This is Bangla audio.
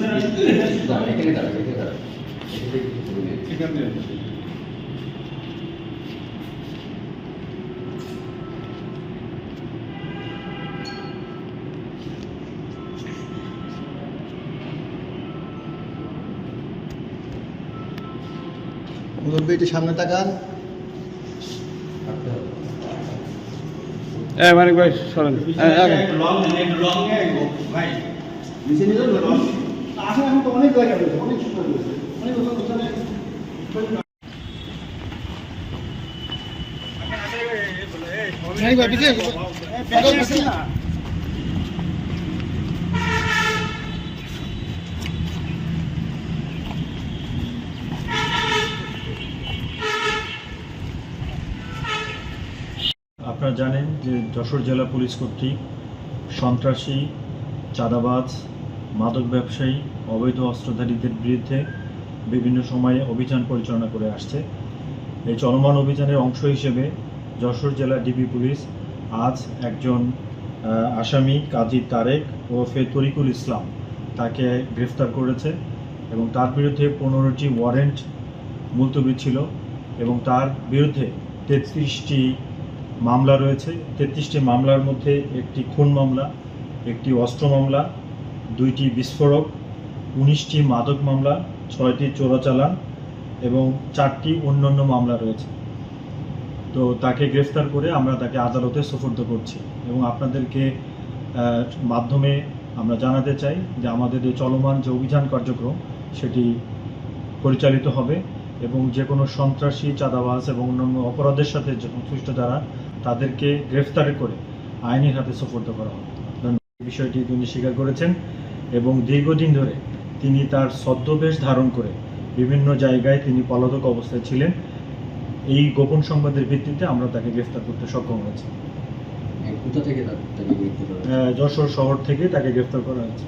এখানে একটু দাঁড়ান এখানে দাঁড়ান ভিডিওটা নিয়ে মুরব্বী একটু সামনে তাকান এ মানিক ভাই সরেন হ্যাঁ, আগে। নিচে নিয়ে যান আসলে এখন তো অনেক আপনারা জানেন যে যশোর জেলা পুলিশ কর্তৃক সন্ত্রাসী, চাঁদাবাজ, মাদক ব্যবসায়ী, অবৈধ অস্ত্রধারীদের বিরুদ্ধে বিভিন্ন সময়ে অভিযান পরিচালনা করে আসছে। এই চলমান অভিযানের অংশ হিসেবে যশোর জেলা ডিবি পুলিশ আজ একজন আসামি কাজী তারেক ওরফে তরিকুল ইসলাম তাকে গ্রেফতার করেছে এবং তার বিরুদ্ধে পনেরোটি ওয়ারেন্ট মুলতবি ছিল এবং তার বিরুদ্ধে তেত্রিশটি মামলা রয়েছে। তেত্রিশটি মামলার মধ্যে একটি খুন মামলা, একটি অস্ত্র মামলা, দুইটি বিস্ফোরক, উনিশটি মাদক মামলা, ছয়টি চোরাচালান এবং চারটি অন্যান্য মামলা রয়েছে। তো তাকে গ্রেফতার করে আমরা তাকে আদালতে সোপর্দ করছি এবং আপনাদেরকে মাধ্যমে আমরা জানাতে চাই যে আমাদের যে চলমান যে অভিযান কার্যক্রম, সেটি পরিচালিত হবে। এবং যে কোনো সন্ত্রাসী চাঁদাবাজ এবং অন্যান্য অপরাধের সাথে সংশ্লিষ্ট যারা তাদেরকে গ্রেফতার করে আইনের হাতে সোপর্দ করা হবে। বিষয়টি তিনি স্বীকার করেছেন এবং দীর্ঘদিন ধরে তিনি তার ছদ্মবেশ ধারণ করে বিভিন্ন জায়গায় তিনি পলাতক অবস্থায় ছিলেন। এই গোপন সংবাদের ভিত্তিতে আমরা তাকে গ্রেফতার করতে সক্ষম হয়েছি। যশোর শহর থেকে তাকে গ্রেফতার করা হয়েছে।